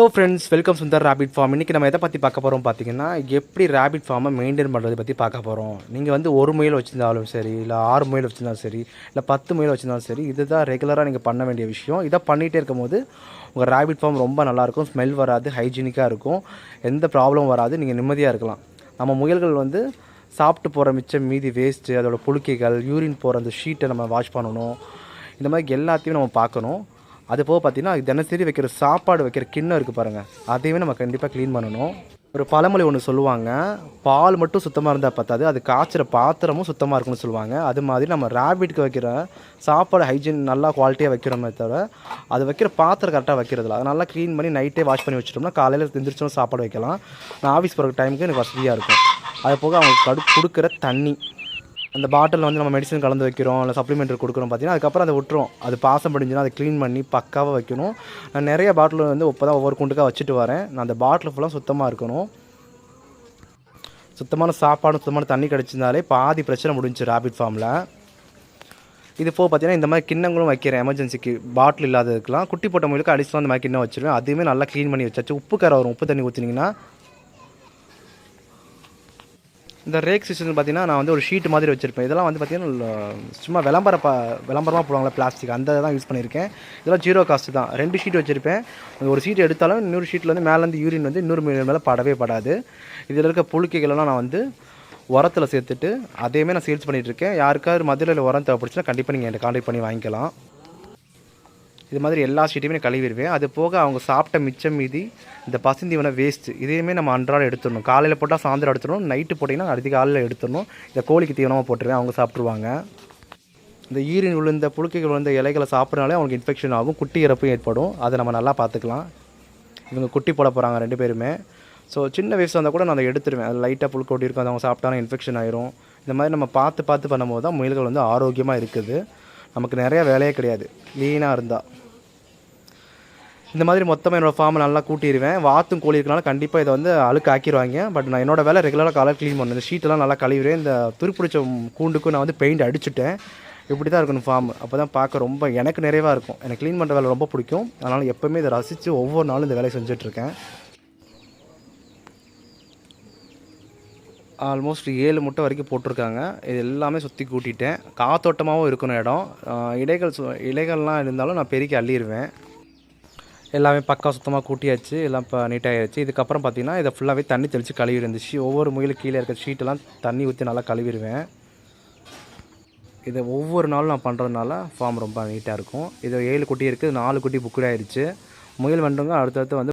Hello friends welcome Sundar rapid farm இன்றைக்கி நம்ம எதை பற்றி பார்க்க போகிறோம் பார்த்தீங்கன்னா எப்படி ரேபிட் ஃபார்மை மெயின்டைன் பண்ணுறதை பற்றி பார்க்க போகிறோம் நீங்கள் வந்து ஒரு முயல் வச்சுருந்தாலும் சரி இல்லை ஆறு முயல் வச்சுருந்தாலும் சரி இல்லை பத்து முயல் வச்சுருந்தாலும் சரி இதுதான் ரெகுலராக நீங்கள் பண்ண வேண்டிய விஷயம். இதை பண்ணிகிட்டே இருக்கும்போது உங்கள் ரேபிட் ஃபார்ம் ரொம்ப நல்லாயிருக்கும் ஸ்மெல் வராது ஹைஜீனிக்காக இருக்கும். எந்த ப்ராப்ளம் வராது நீங்கள் நிம்மதியாக இருக்கலாம். நம்ம முயல்கள் வந்து சாப்பிட்டு போகிற மிச்சம் மீதி வேஸ்ட்டு அதோட புழுக்கைகள் யூரின் போகிற அந்த ஷீட்டை நம்ம வாஷ் பண்ணணும். இந்த மாதிரி எல்லாத்தையும் நம்ம பார்க்கணும். அது போக பார்த்தீங்கன்னா தினசரி வைக்கிற சாப்பாடு வைக்கிற கிண்ணம் இருக்குது பாருங்கள் அதையுமே நம்ம கண்டிப்பாக க்ளீன் பண்ணணும். ஒரு பழமொழி ஒன்று சொல்லுவாங்க. பால் மட்டும் சுத்தமாக இருந்தால் பத்தாது. அது காய்ச்சிற பாத்திரமும் சுத்தமாக இருக்கும்னு சொல்லுவாங்க. அது மாதிரி நம்ம ரேபிட்க்கு வைக்கிற சாப்பாடு ஹைஜீன் நல்லா குவாலிட்டியாக வைக்கிறோமே தவிர அது வைக்கிற பாத்திரம் கரெக்டாக வைக்கிறதில்ல. அதை நல்லா க்ளீன் பண்ணி நைட்டே வாஷ் பண்ணி வச்சிட்டோம்னா காலையில் எந்திரிச்சோம் சாப்பாடு வைக்கலாம். நான் ஆஃபீஸ் போகிற டைமுக்கு எனக்கு வசதியாக இருக்கும். அது போக அவங்க கடு கொடுக்குற தண்ணி. அந்த பாட்டிலில் வந்து நம்ம மெடிசன் கலந்து வைக்கிறோம் இல்லை சப்ளிமெண்ட் கொடுக்குறோம் பார்த்தீங்கன்னா அதுக்கப்புறம் அதை விட்டுரும். அது பாசம் படிஞ்சுன்னா அதை க்ளீன் பண்ணி பக்காவாக வைக்கணும். நான் நிறைய பாட்டில் வந்து இப்போ தான் ஒவ்வொரு குண்டுக்காக வச்சுட்டு வரேன். நான் அந்த பாட்டில் ஃபுல்லாக சுத்தமாக இருக்கணும். சுத்தமான சாப்பாடு சுத்தமான தண்ணி கிடச்சிருந்தாலே பாதி பிரச்சனை முடிஞ்சு ரேபிட் ஃபார்மில் இது போக பார்த்தீங்கன்னா இந்த மாதிரி கிண்ணங்களும் வைக்கிறேன் எமர்ஜென்சிக்கு பாட்டில் இல்லாததுக்கெலாம் குட்டி போட்ட முயலுக்கு அடிச்சுலாம் அந்த மாதிரி கிண்ணம் வச்சுருவேன். அதுவுமே நல்லா க்ளீன் பண்ணி வச்சாச்சு. உப்பு கரை வரும். உப்பு தண்ணி ஊற்றினீங்கன்னா இந்த ரேக் சிஸ்டம் பார்த்தீங்கன்னா நான் வந்து ஒரு ஷீட் மாதிரி வச்சுருப்பேன். இதெல்லாம் வந்து பார்த்தீங்கன்னா சும்மா விளம்பர ப விளம்பரமாக போடுவாங்களா பிளாஸ்டிக் அந்த தான் யூஸ் பண்ணியிருக்கேன். இதெல்லாம் ஜீரோ காஸ்ட் தான். ரெண்டு ஷீட் வச்சுருப்பேன். ஒரு ஷீட் எடுத்தாலும் இன்னொரு ஷீட்டில் வந்து மேலேருந்து யூரின் வந்து இன்னொரு மீன் மேலே படவே படாது. இதில் இருக்க புழுக்கைகளெல்லாம் நான் வந்து உரத்தில் சேர்த்துட்டு அதையுமே நான் சேல்ஸ் பண்ணிகிட்டு இருக்கேன். யாருக்காவது மதுரையில் உரம் தேவைப்படுச்சுன்னா கண்டிப்பாக நீங்கள் என்கிட்ட கான்டாக்ட் பண்ணி வாங்கிக்கலாம். இது மாதிரி எல்லா ஷீட்டையுமே நான் கழுவிடுவேன் அது போக அவங்க சாப்பிட்ட மிச்சம் மீதி இந்த பசுந்தீவன வேஸ்ட்டு இதையுமே நம்ம அன்றாடம் எடுத்துடணும். காலையில் போட்டால் சாயந்தரம் எடுத்துடணும். நைட்டு போட்டிங்கன்னா அடுத்த காலையில் எடுத்துடணும். இந்த கோழிக்கு தீவனமாக போட்டுருவேன். அவங்க சாப்பிட்ருவாங்க இந்த ஈரின் விழுந்த புழுக்கைகள் விழுந்த இலைகளை சாப்பிட்றனாலே அவங்களுக்கு இன்ஃபெக்ஷன் ஆகும். குட்டி இறப்பும் ஏற்படும். அதை நம்ம நல்லா பார்த்துக்கலாம். இவங்க குட்டி போட போகிறாங்க ரெண்டு பேருமே. ஸோ சின்ன வயசு வந்தால் கூட நான் அதை எடுத்துருவேன். அது லைட்டாக புழுக்க ஒட்டி இருக்கும். அது அவங்க சாப்பிட்டாலும் இன்ஃபெக்ஷன் ஆயிரும். இந்த மாதிரி நம்ம பார்த்து பார்த்து பண்ணும்போது தான் முயல்கள் வந்து ஆரோக்கியமாக இருக்குது. நமக்கு நிறையா வேலையே கிடையாது. க்ளீனாக இருந்தால் இந்த மாதிரி மொத்தமாக என்னோடய ஃபார்மை நல்லா கூட்டிடுவேன் வாத்தும் கோழி இருக்கனால கண்டிப்பாக இதை வந்து அழுக்கு ஆக்கிடுவாங்க பட் நான் என்னோட வேலை ரெகுலராக கலர் க்ளீன் பண்ணேன் இந்த ஷீட்டெல்லாம் நல்லா கழுவிடுவேன். இந்த துருப்பிடிச்ச கூண்டுக்கும் நான் வந்து பெயிண்ட் அடிச்சுட்டேன். இப்படி தான் இருக்கணும் ஃபார்ம் அப்போ தான் பார்க்க ரொம்ப எனக்கு நிறைவாக இருக்கும். எனக்கு க்ளீன் பண்ணுற வேலை ரொம்ப பிடிக்கும். அதனால் எப்போவுமே இதை ரசித்து ஒவ்வொரு நாளும் இந்த வேலையை செஞ்சிட்ருக்கேன். ஆல்மோஸ்ட் ஏழு முட்டை வரைக்கும் போட்டிருக்காங்க. இது எல்லாமே சுற்றி கூட்டிட்டேன். காத்தோட்டமாகவும் இருக்கணும் இடம். இலைகள் சு- இலைகள்லாம் இருந்தாலும் நான் பெருக்கி அள்ளிடுவேன் எல்லாமே பக்கா சுத்தமாக கூட்டியாச்சு எல்லாம் இப்போ நீட்டாகிடுச்சு இதுக்கப்புறம் பார்த்திங்கன்னா இதை ஃபுல்லாகவே தண்ணி தெளித்து கழுவி இருந்துச்சு. ஒவ்வொரு முயலுக்கு கீழே இருக்க ஷீட்டெல்லாம் தண்ணி ஊற்றி நல்லா கழுவிடுவேன். இதை ஒவ்வொரு நாளும் நான் பண்ணுறதுனால ஃபார்ம் ரொம்ப நீட்டாக இருக்கும். இது ஏழு குட்டி இருக்குது நாலு குட்டி புக்கடாயிடுச்சு முயல் வண்டுங்க அடுத்தடுத்து வந்து